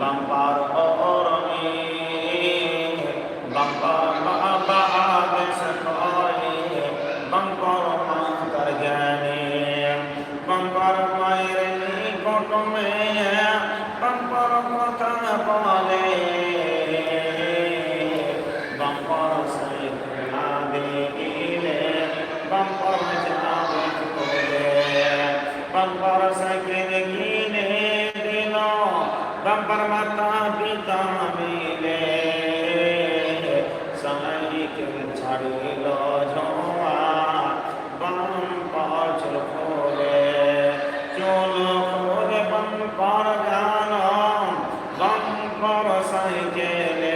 Bumper অরণি, bumper বাবা আদেশ করে বাম্পার মাতার জ্ঞানী, বাম্পার মায়ের নিকট মেয়ে বাম্পার কথা বলে, বাম্পার সাইকেল দিলে বাম্পার যাবে বাম্পার সাইকেল বাম্পার মাতা পিতা মিলে। সাইকেল ছাড়িল ঝোয়া বাম্পার চল খোলে। চল খোলে বাম্পার গান বাম্পার সাইকেলে যুবক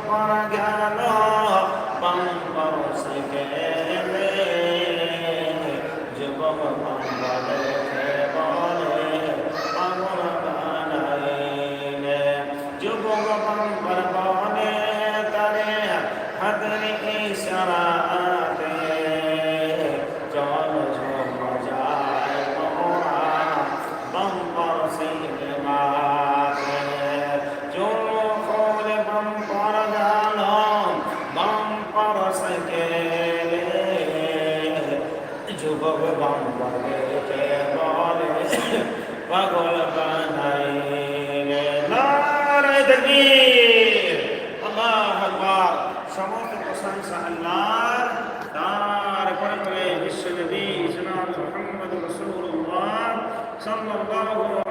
করে বাম্পার গেল বাম্পার শিখেলে যুবক বাম্পার দেখে বলে পাগল বানাইলে যুবক বাম্পার বলে তারে হাতের যুবক দেখে বলে পাগল বানাইলে নারায় তকবীর আল্লাহু আকবার। সমস্ত প্রশংসা আল্লাহর। তারপরে করে বিশ্বনবী জনাব মুহাম্মদ রাসূলুল্লাহ সাল্লাল্লাহু